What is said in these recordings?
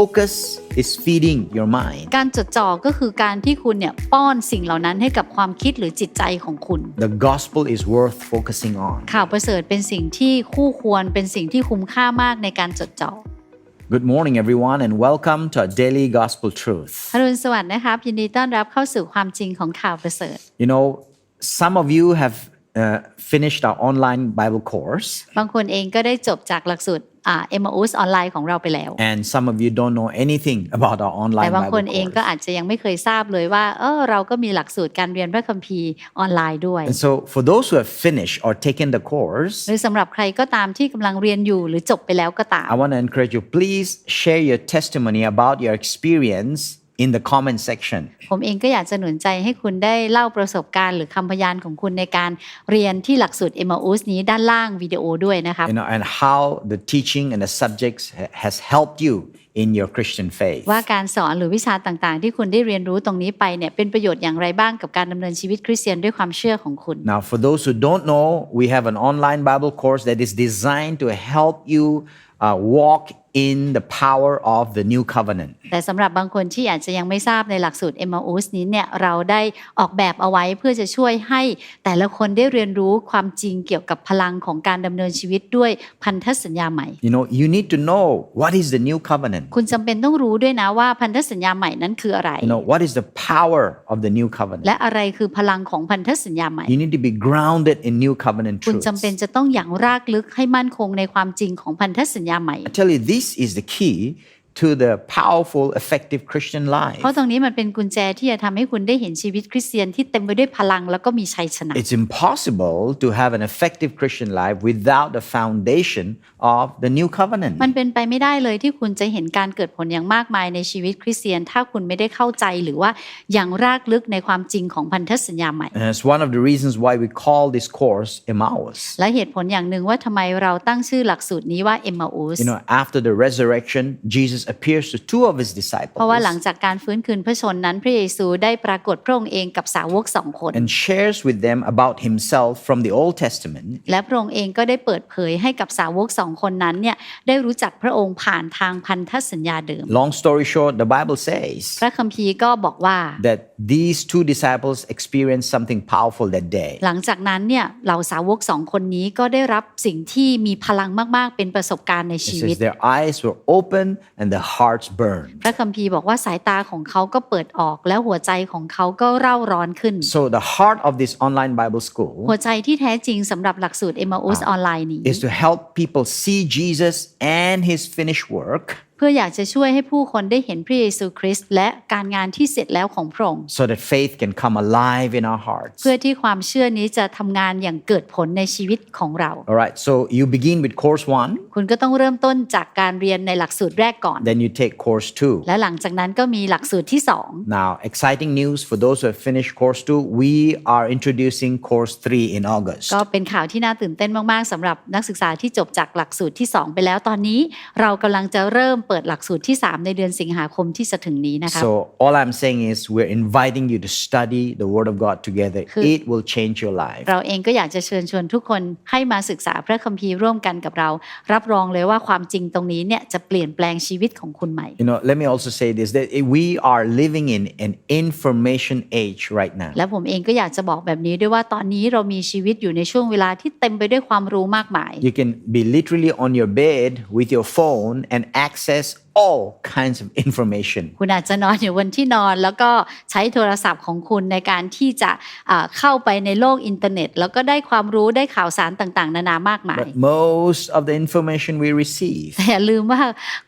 focus is feeding your mind. การจดจ่อก็คือการที่คุณเนี่ยป้อนสิ่งเหล่านั้นให้กับความคิดหรือจิตใจของคุณ The gospel is worth focusing on. ข่าวประเสริฐเป็นสิ่งที่คู่ควรเป็นสิ่งที่คุ้มค่ามากในการจดจ่อ Good morning, everyone, and welcome to our daily gospel truth. อรุณสวัสดิ์นะครับยินดีต้อนรับเข้าสู่ความจริงของข่าวประเสริฐ You know, some of you have uh, finished our online Bible course, บางคนเองก็ได้จบจากหลักสูตรอ่าเอ็มอูสออนไลน์ของเราไปแล้ว and some of you don't know anything about our แต่ online บางคน Bible เองก็ course. อาจจะยังไม่เคยทราบเลยว่าเออเราก็มีหลักสูตรการเรียนพระคัมภีร์ออนไลน์ด้วย And so, for those who have finished or taken the course, หรือสำหรับใครก็ตามที่กำลังเรียนอยู่หรือจบไปแล้วก็ตาม I want to encourage you please share your testimony about your experience in the comment section. ผมเองก็อยากจะหนุนใจให้คุณได้เล่าประสบการณ์หรือคำพยานของคุณในการเรียนที่หลักสูตร m อ u s นี้ด้านล่างวิดีโอด้วยนะครับ You know, and how the teaching and the subjects ha- has helped you in your Christian faith. ว่าการสอนหรือวิชาต่างๆ ที่คุณได้เรียนรู้ตรงนี้ไปเนี่ยเป็นประโยชน์อย่างไรบ้างกับการดำเนินชีวิตคริสเตียนด้วยความเชื่อของคุณ Now, for those who don't know, we have an online Bible course that is designed to help you uh, walk in the power of the new covenant. แต่สำหรับบางคนที่อาจจะยังไม่ทราบในหลักสูตร m อ u s นี้เนี่ยเราได้ออกแบบเอาไว้เพื่อจะช่วยให้แต่ละคนได้เรียนรู้ความจริงเกี่ยวกับพลังของการดำเนินชีวิตด้วยพันธสัญญาใหม่ You know, you need to know what is the new covenant. คุณจำเป็นต้องรู้ด้วยนะว่าพันธสัญญาใหม่นั้นคืออะไร You know, what is the power of the new covenant. และอะไรคือพลังของพันธสัญญาใหม่ You need to be grounded in new covenant คุณ truths. จำเป็นจะต้องอย่างรากลึกให้มั่นคงในความจริงของพันธสัญญาใหม่ I tell you, this is the key to the powerful, effective Christian life. เพราะตรงนี้มันเป็นกุญแจที่จะทำให้คุณได้เห็นชีวิตคริสเตียนที่เต็มไปด้วยพลังแล้วก็มีชัยชนะ It's impossible to have an effective Christian life without the foundation of the new covenant. มันเป็นไปไม่ได้เลยที่คุณจะเห็นการเกิดผลอย่างมากมายในชีวิตคริสเตียน ถ้าคุณไม่ได้เข้าใจหรือว่าอย่างรากลึกในความจริงของพันธสัญญาใหม่ And it's one of the reasons why we call this course Emmaus. และเหตุผลอย่างหนึ่งว่าทำไมเราตั้งชื่อหลักสูตรนี้ว่า e m m a u s You know, after the resurrection, Jesus appears to two of his เพราะว่าหลัง disciples จากการฟื้นคืนพระชนนั้นพระเยซูได้ปรากฏพระองค์เองกับสาวกสองคน and shares with them about himself from the Old Testament และพระองค์เองก็ได้เปิดเผยให้กับสาวกสองคนนั้นเนี่ยได้รู้จักพระองค์ผ่านทางพันธสัญญาเดิม Long story short, the Bible says พระคัมภีร์ก็บอกว่า that these two disciples experienced something powerful that day. หลังจากนั้นเนี่ยเหล่าสาวกสองคนนี้ก็ได้รับสิ่งที่มีพลังมาก ๆ เป็นประสบการณ์ใน It ชีวิต says their eyes were open and their hearts burned. พระคัมภีร์บอกว่าสายตาของเขาก็เปิดออก แล้วหัวใจของเขาก็เร่าร้อนขึ้น So the heart of this online Bible school หัวใจที่แท้จริงสำหรับหลักสูตร e m m a u s ออนไลน์นี้ is to help people see Jesus and his finished work เ พื่ออยากจะช่วยให้ผู้คนได้เห็นพระเยซูคริสต์และการงานที่เสร็จแล้วของพระองค์ so that faith can come alive in our hearts. เพื่อที่ความเชื่อนี้จะทำงานอย่างเกิดผลในชีวิตของเรา All right, so you begin with course one, คุณก็ต้องเริ่มต้นจากการเรียนในหลักสูตรแรกก่อน then you take course two. และหลังจากนั้นก็มีหลักสูตรที่ Now, exciting news for those who have finished course two, we are introducing course three in August. 2ก็เป็นข่าวที่น่าตื่นเต้นมากๆสำหรับนักศึกษาที่จบจากหลักสูตรที่2ไปแล้วตอนนี้ เรากำลังจะเริ่มเปิดหลักสูตรที่ 3 ในเดือนสิงหาคมที่จะถึงนี้นะคะ So, all I'm saying is, we're inviting you to study the Word of God together. คือ- It will change your life. เราเองก็อยากจะเชิญชวนทุกคนให้มาศึกษาพระคัมภีร์ร่วมกันกับเรา รับรองเลยว่าความจริงตรงนี้เนี่ยจะเปลี่ยนแปลงชีวิตของคุณใหม่ You know, let me also say this that we are living in an information age right now. และผมเองก็อยากจะบอกแบบนี้ด้วยว่าตอนนี้เรามีชีวิตอยู่ในช่วงเวลาที่เต็มไปด้วยความรู้มากมาย You can be literally on your bed with your phone and access Entonces, all kinds of information. คุณอาจจะนอนอยู่บนที่นอนแล้วก็ใช้โทรศัพท์ของคุณในการที่จะอ่าเข้าไปในโลกอินเทอร์เน็ต แล้วก็ได้ความรู้ได้ข่าวสารต่างๆ นานามากมาย But most of the information we receive แต่อย่าลืมว่า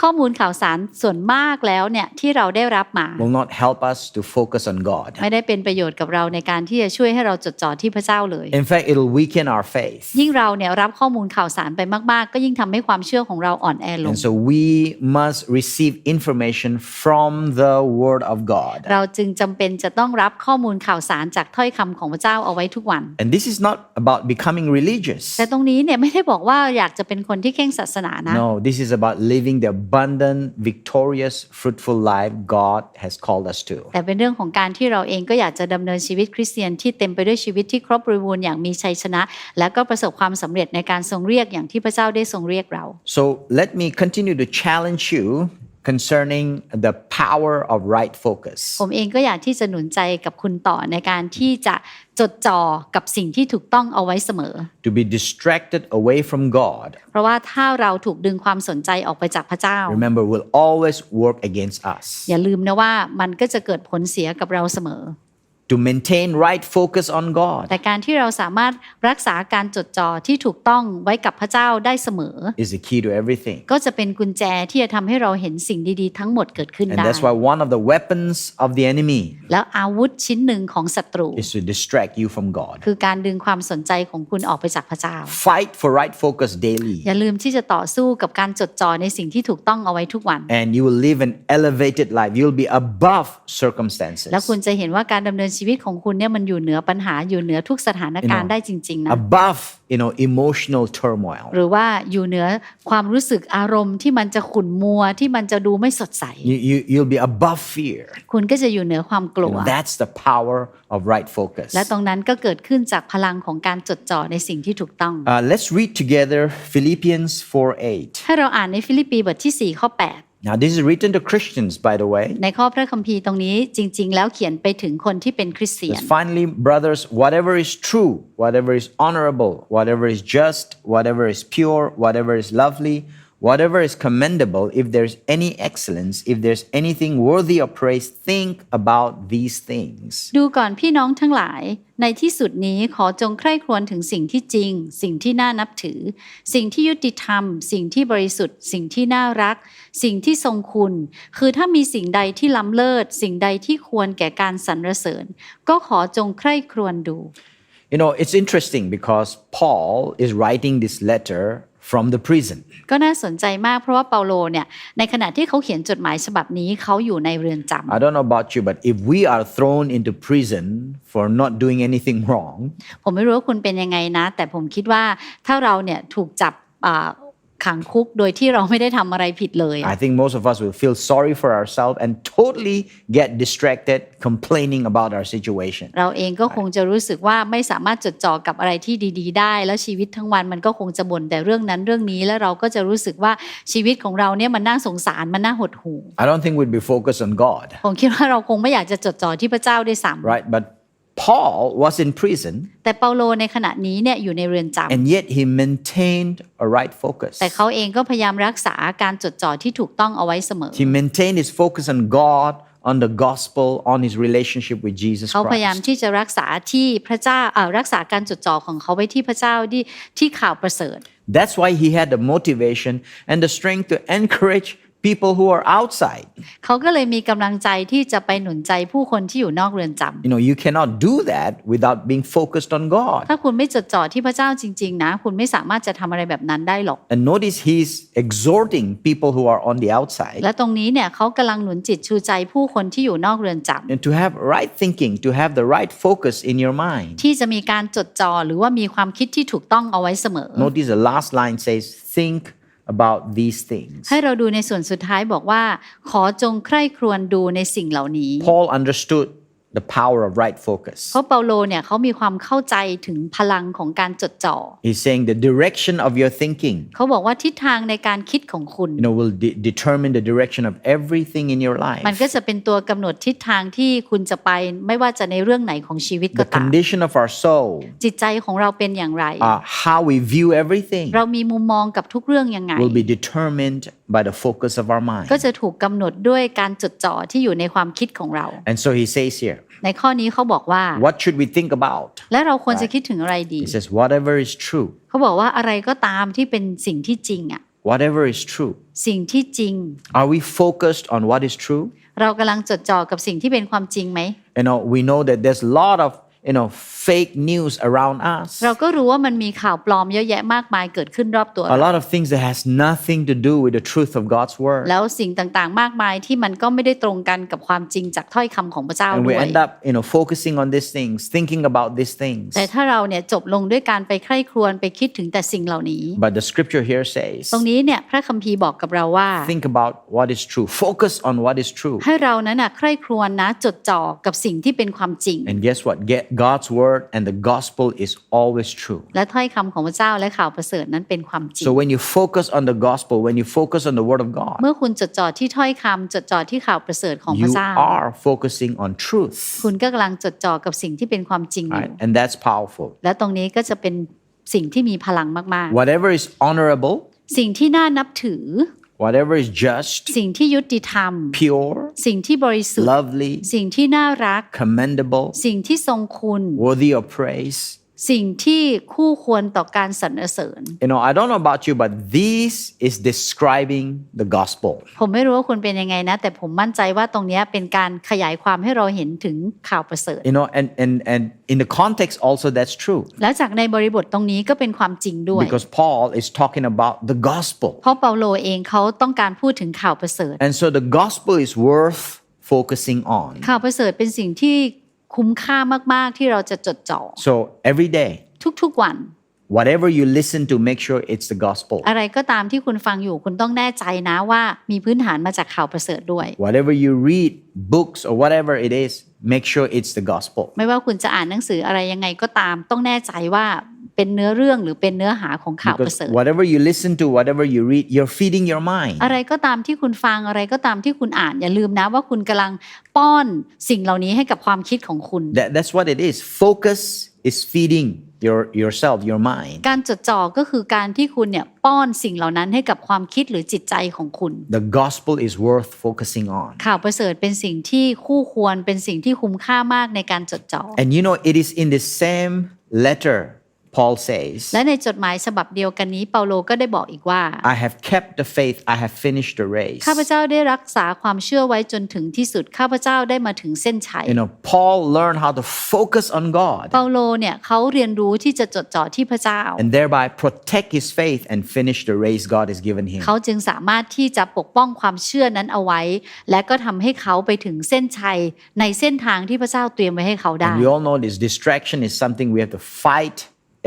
ข้อมูลข่าวสารส่วนมากแล้วเนี่ยที่เราได้รับมา will not help us to focus on God. ไม่ได้เป็นประโยชน์กับเราในการที่จะช่วยให้เราจดจ่อที่พระเจ้าเลย In fact, it'll weaken our faith. ยิ่งเราเนี่ยรับข้อมูลข่าวสารไปมากๆ ก็ยิ่งทำให้ความเชื่อของเราอ่อนแอลง And so we must receive information from the Word of God. เราจึงจำเป็นจะต้องรับข้อมูลข่าวสารจากถ้อยคำของพระเจ้าเอาไว้ทุกวัน And this is not about becoming religious. แต่ตรงนี้เนี่ยไม่ได้บอกว่าอยากจะเป็นคนที่เข่งศาสนานะ No, this is about living the abundant, victorious, fruitful life God has called us to. แต่เป็นเรื่องของการที่เราเองก็อยากจะดำเนินชีวิตคริสเตียนที่เต็มไปด้วยชีวิตที่ครบบริบูรณ์อย่างมีชัยชนะ และก็ประสบความสำเร็จในการทรงเรียกอย่างที่พระเจ้าได้ทรงเรียกเรา So let me continue to challenge you concerning the power of right focus. ผมเองก็อยากที่จะหนุนใจกับคุณต่อในการที่จะจดจ่อกับสิ่งที่ถูกต้องเอาไว้เสมอ To be distracted away from God, เพราะว่าถ้าเราถูกดึงความสนใจออกไปจากพระเจ้า remember, will always work against us. อย่าลืมนะว่ามันก็จะเกิดผลเสียกับเราเสมอ To maintain right focus on God แต่การที่เราสามารถรักษาการจดจ่อที่ถูกต้องไว้กับพระเจ้าได้เสมอ is the key to everything. ก็จะเป็นกุญแจที่จะทำให้เราเห็นสิ่งดีๆ ทั้งหมดเกิดขึ้น And ได้ that's why one of the weapons of the enemy แล้วอาวุธชิ้นหนึ่งของศัตรู is to distract you from God. คือการดึงความสนใจของคุณออกไปจากพระเจ้า Fight for right focus daily, อย่าลืมที่จะต่อสู้กับการจดจ่อในสิ่งที่ถูกต้องเอาไว้ทุกวัน and you will live an elevated life. You'll be above circumstances, แล้วคุณจะเห็นว่าการดำเนินชีวิตของคุณเนี่ยมันอยู่เหนือปัญหาอยู่เหนือทุกสถานการณ์ได้จริงๆนะ above you know emotional turmoil. หรือว่าอยู่เหนือความรู้สึกอารมณ์ที่มันจะขุ่นมัวที่มันจะดูไม่สดใส You, you, you'll be above fear. คุณก็จะอยู่เหนือความกลัว That's the power of right focus. และตรงนั้นก็เกิดขึ้นจากพลังของการจดจ่อในสิ่งที่ถูกต้อง Uh, let's read together Philippians 4 8. ให้เราอ่านในฟิลิปปีบทที่4ข้อ Now, this is written to Christians, by the way. 8 ในข้อพระคัมภีร์ตรงนี้จริง ๆ แล้วเขียนไปถึงคนที่เป็นคริสเตียน Says, Finally, brothers, whatever is true, whatever is honorable, whatever is just, whatever is pure, whatever is lovely, whatever is commendable, if there's any excellence, if there's anything worthy of praise, think about these things. ดูก่อนพี่น้องทั้งหลาย ในที่สุดนี้ขอจงใคร่ครวญถึงสิ่งที่จริง สิ่งที่น่านับถือ สิ่งที่ยุติธรรม สิ่งที่บริสุทธิ์ สิ่งที่น่ารัก สิ่งที่ทรงคุณ คือถ้ามีสิ่งใดที่ล้ำเลิศ สิ่งใดที่ควรแก่การสรรเสริญ ก็ขอจงใคร่ครวญดู You know, it's interesting because Paul is writing this letter from the prison. ก็น่าสนใจมากเพราะว่าเปาโลเนี่ยในขณะที่เขาเขียนจดหมายฉบับนี้เขาอยู่ในเรือนจำ I don't know about you, but if we are thrown into prison for not doing anything wrong, ผมไม่รู้ว่าคุณเป็นยังไงนะ แต่ผมคิดว่าถ้าเราเนี่ยถูกจับอ่า ขังคุกโดยที่เราไม่ได้ทำอะไรผิดเลยอะ I think most of us will feel sorry for ourselves and totally get distracted complaining about our situation. เราเองก็คงจะรู้สึกว่าไม่สามารถจดจ่อกับอะไรที่ดี ๆ ได้ แล้วชีวิตทั้งวันมันก็คงจะบ่นแต่เรื่องนั้นเรื่องนี้แล้วเราก็จะรู้สึกว่าชีวิตของเราเนี่ยมันน่าสงสารมันน่าหดหู่ I don't think we'd be focused on God, ผมคิดว่าเราคงไม่อยากจะจดจ่อที่พระเจ้าด้วยซ้ right? But Paul was in prison ำแต่เปาโลในขณะนี้เนี่ยอยู่ในเรือนจำ and yet he maintained a right focus. แต่เขาเองก็พยายามรักษาการจดจ่อที่ถูกต้องเอาไว้เสมอ He maintained his focus on God, on the gospel, on his relationship with Jesus เขาพยายาม Christ. ที่จะรักษาที่พระเจ้าเอ่อรักษาการจดจ่อของเขาไว้ที่พระเจ้าที่ที่ข่าวประเสริฐ That's why he had the motivation and the strength to encourage people who are outside. เขาก็เลยมีกำลังใจที่จะไปหนุนใจผู้คนที่อยู่นอกเรือนจำ You know, you cannot do that without being focused on God. ถ้าคุณไม่จดจ่อที่พระเจ้าจริง ๆ นะ คุณไม่สามารถจะทำอะไรแบบนั้นได้หรอก And notice he's exhorting people who are on the outside และตรงนี้เนี่ยเขากำลังหนุนจิตชูใจผู้คนที่อยู่นอกเรือนจำ and to have right thinking, to have the right focus in your mind. ที่จะมีการจดจ่อหรือว่ามีความคิดที่ถูกต้องเอาไว้เสมอ Notice the last line says, think about these things. ให้เราดูในส่วนสุดท้ายบอกว่า ขอจงใคร่ครวญดูในสิ่งเหล่านี้ Paul understood the power of right focus. เพราะเปาโลเนี่ยเขามีความเข้าใจถึงพลังของการจดจ่อ He's saying the direction of your thinking, เขาบอกว่าทิศทางในการคิดของคุณ you know, will de- determine the direction of everything in your life. มันก็จะเป็นตัวกำหนดทิศทางที่คุณจะไปไม่ว่าจะในเรื่องไหนของชีวิตก็ The ตาม condition of our soul, จิตใจของเราเป็นอย่างไร uh, how we view everything, เรามีมุมมองกับทุกเรื่องยังไง will be determined by the focus of our mind. ก็จะถูกกำหนดด้วยการจดจ่อที่อยู่ในความคิดของเรา And so he says here, ในข้อนี้เขาบอกว่า what should we think about? และเราควรจะคิดถึงอะไรดี He says, whatever is true, เขาบอกว่าอะไรก็ตามที่เป็นสิ่งที่จริงอะ whatever is true. สิ่งที่จริง Are we focused on what is true? เรากำลังจดจ่อกับสิ่งที่เป็นความจริงไหม You know, we know that there's a lot of, you know, fake news around us. เราก็รู้ว่ามันมีข่าวปลอมเยอะแยะมากมายเกิดขึ้นรอบตัว A lot of things that has nothing to do with the truth of God's word. แล้วสิ่งต่างๆ มากมายที่มันก็ไม่ได้ตรงกันกับความจริงจากถ้อยคำของพระเจ้า And ด้ we วย end up, you know, focusing on these things, thinking about these things. แต่ถ้าเราเนี่ยจบลงด้วยการไปใคร่ครวญไปคิดถึงแต่สิ่งเหล่านี้ But the scripture here says, ตรงนี้เนี่ยพระคัมภีร์บอกกับเราว่า think about what is true, focus on what is true. ให้เรานั้นนะใคร่ครวญนะจดจ่อกับสิ่งที่เป็นความจริง And guess what? Get God's word and the gospel is always true. และถ้อยคำของพระเจ้าและข่าวประเสริฐนั้นเป็นความจริง So when you focus on the gospel, when you focus on the word of God, เมื่อคุณจดจ่อที่ถ้อยคำจดจ่อที่ข่าวประเสริฐของพระ you เจ้า are focusing on truth. คุณก็กำลังจดจ่อกับสิ่งที่เป็นความจริงอยู่ Right? And that's powerful. และตรงนี้ก็จะเป็นสิ่งที่มีพลังมาก Whatever is honorable, ๆ สิ่งที่น่านับถือ whatever is just, สิ่งที่ยุติธรรม pure, สิ่งที่บริสุทธิ์ lovely, สิ่งที่น่ารัก commendable, สิ่งที่ทรงคุณ worthy of praise. สิ่งที่คู่ควรต่อการสรรเสริญ You know, I don't know about you, but this is describing the gospel. ผมไม่รู้ว่าคุณเป็นยังไงนะ แต่ผมมั่นใจว่าตรงเนี้ยเป็นการขยายความให้เราเห็นถึงข่าวประเสริฐ You know, and, and, and in the context also that's true. แล้วจากในบริบทตรงนี้ก็เป็นความจริงด้วย Because Paul is talking about the gospel. เพราะเปาโลเองเขาต้องการพูดถึงข่าวประเสริฐ And so the gospel is worth focusing on. ข่าวประเสริฐเป็นสิ่งที่ คุ้มค่ามาก ๆ ที่เราจะจดจ่อ So every day, ทุก ๆ วัน whatever you listen to, make sure it's the gospel. อะไรก็ตามที่คุณฟังอยู่คุณต้องแน่ใจนะว่ามีพื้นฐานมาจากข่าวประเสริฐด้วย Whatever you read, books or whatever it is, make sure it's the gospel. ไม่ว่าคุณจะอ่านหนังสืออะไรยังไงก็ตามต้องแน่ใจว่า เป็นเนื้อเรื่องหรือเป็นเนื้อหาของข่าวประ Because เสริฐ whatever you listen to, whatever you read, you're feeding your mind. อะไรก็ตามที่คุณฟังอะไรก็ตามที่คุณอ่าน อย่าลืมนะว่าคุณกำลังป้อนสิ่งเหล่านี้ให้กับความคิดของคุณ That, that's what it is. Focus is feeding your yourself, your mind. การจดจ่อก็คือการที่คุณเนี่ยป้อนสิ่งเหล่านั้นให้กับความคิดหรือจิตใจของคุณ The gospel is worth focusing on. ข่าวประเสริฐเป็นสิ่งที่คู่ควรเป็นสิ่งที่คุ้มค่ามากในการจดจ่อ And you know, it is in the same letter, Paul says, และในจดหมายฉบับเดียวกันนี้เปาโลก็ได้บอกอีกว่า I have kept the faith, I have finished the race. ข้าพเจ้าได้รักษาความเชื่อไว้จนถึงที่สุดข้าพเจ้าได้มาถึงเส้นชัย You know, Paul learned how to focus on God เปาโลเนี่ยเขาเรียนรู้ที่จะจดจ่อที่พระเจ้า and thereby protect his faith and finish the race God has given him. เขาจึงสามารถที่จะปกป้องความเชื่อนั้นเอาไว้ และก็ทำให้เขาไปถึงเส้นชัยในเส้นทางที่พระเจ้าเตรียมไว้ให้เขาได้ And we all know this distraction is something we have to fight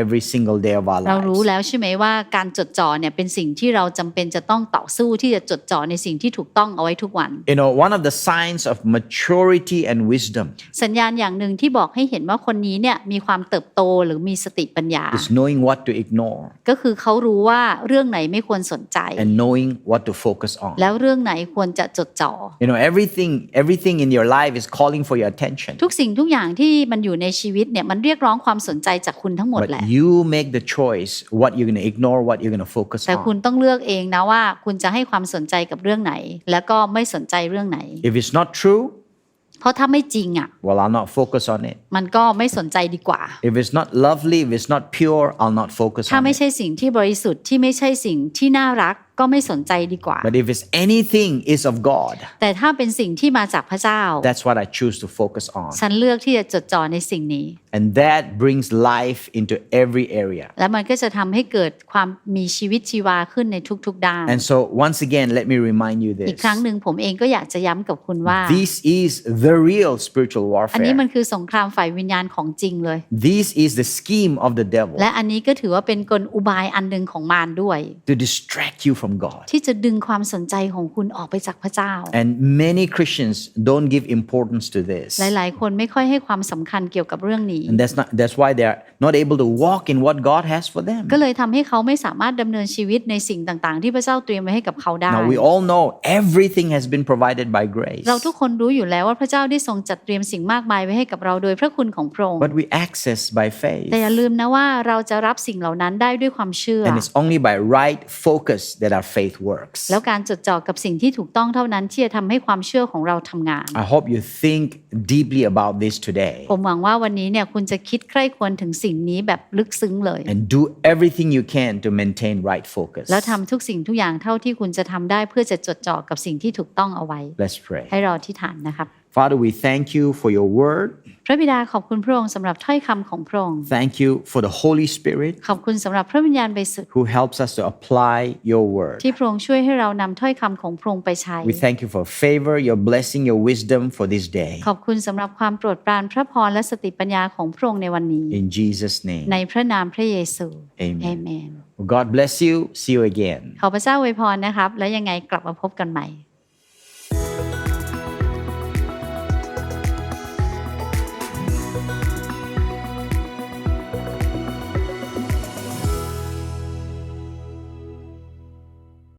every single day of our เรารู้ lives. แล้วใช่ไหมว่าการจดจ่อเนี่ยเป็นสิ่งที่เราจำเป็นจะต้องต่อสู้ที่จะจดจ่อในสิ่งที่ถูกต้องเอาไว้ทุกวัน You know, one of the signs of maturity and wisdom สัญญาณอย่างหนึ่งที่บอกให้เห็นว่าคนนี้เนี่ยมีความเติบโตหรือมีสติปัญญา is knowing what to ignore ก็คือเขารู้ว่าเรื่องไหนไม่ควรสนใจ and knowing what to focus on. แล้วเรื่องไหนควรจะจดจ่อ You know, everything everything in your life is calling for your attention. ทุกสิ่งทุกอย่างที่มันอยู่ในชีวิตเนี่ยมันเรียกร้องความสนใจจากคุณทั้งหมดแห But ละ you make the choice what you're going to ignore, what you're going to focus แต่คุณ on. ต้องเลือกเองนะว่าคุณจะให้ความสนใจกับเรื่องไหน แล้วก็ไม่สนใจเรื่องไหน If it's not true, เพราะถ้าไม่จริงอะ well, I'll not focus on it. มันก็ไม่สนใจดีกว่า If it's not lovely, if it's not pure, I'll not focus ถ้า on ไม่ it. ใช่สิ่งที่บริสุทธิ์ที่ไม่ใช่สิ่งที่น่ารัก ก็ไม่สนใจดีกว่า But if it's anything is of God, แต่ถ้าเป็นสิ่งที่มาจากพระเจ้า that's what I choose to focus on. ฉันเลือกที่จะจดจ่อในสิ่งนี้ And that brings life into every area. และมันก็จะทำให้เกิดความมีชีวิตชีวาขึ้นในทุกๆด้าน And so, once again, let me remind you อีก this ครั้งหนึ่งผมเองก็อยากจะย้ำกับคุณว่า this is the real spiritual อันนี้มัน warfare. คือสงครามฝ่ายวิญญาณของจริงเลย This is the scheme of the devil และอันนี้ก็ถือว่าเป็นกลอุบายอันหนึ่งของมารด้วย to distract you from God. ที่จะดึงความสนใจของคุณออกไปจากพระเจ้า And many Christians don't give importance to this. หลายๆ คนไม่ค่อยให้ความสำคัญเกี่ยวกับเรื่องนี้ And that's not that's why they're not able to walk in what God has for them. ก็เลยทำให้เขาไม่สามารถดำเนินชีวิตในสิ่งต่างๆ ที่พระเจ้าเตรียมไว้ให้กับเขาได้ Now we all know everything has been provided by grace. เราทุกคนรู้อยู่แล้วว่าพระเจ้าได้ทรงจัดเตรียมสิ่งมากมายไว้ให้กับเราโดยพระคุณของพระองค์ But we access by faith. แต่อย่าลืมนะว่าเราจะรับสิ่งเหล่านั้นได้ด้วยความเชื่อ And it's only by right focus that our faith works. แล้วการจดจ่อกับสิ่งที่ถูกต้องเท่านั้นที่จะทำให้ความเชื่อของเราทำงาน I hope you think deeply about this today ผมหวังว่าวันนี้เนี่ยคุณจะคิดใคร่ควรถึงสิ่งนี้แบบลึกซึ้งเลย and do everything you can to maintain right focus. แล้วทำทุกสิ่งทุกอย่างเท่าที่คุณจะทำได้เพื่อจะจดจ่อกับสิ่งที่ถูกต้องเอาไว้ Let's pray. ให้เราที่ฐานนะครับ Father, we thank you for your word. พระบิดาขอบคุณพระองค์สำหรับถ้อยคำของพระองค์ Thank you for the Holy Spirit ขอบคุณสำหรับพระวิญญาณบริสุทธิ์ who helps us to apply your word. ที่พระองค์ช่วยให้เรานำถ้อยคำของพระองค์ไปใช้ We thank you for favor, your blessing, your wisdom for this day. ขอบคุณสำหรับความโปรดปรานพระพรและสติปัญญาของพระองค์ในวันนี้ In Jesus' name. ในพระนามพระเยซู Amen. เอเมน Well, God bless you. See you again. ขอพระเจ้าอวยพรนะครับ แล้วยังไงกลับมาพบกันใหม่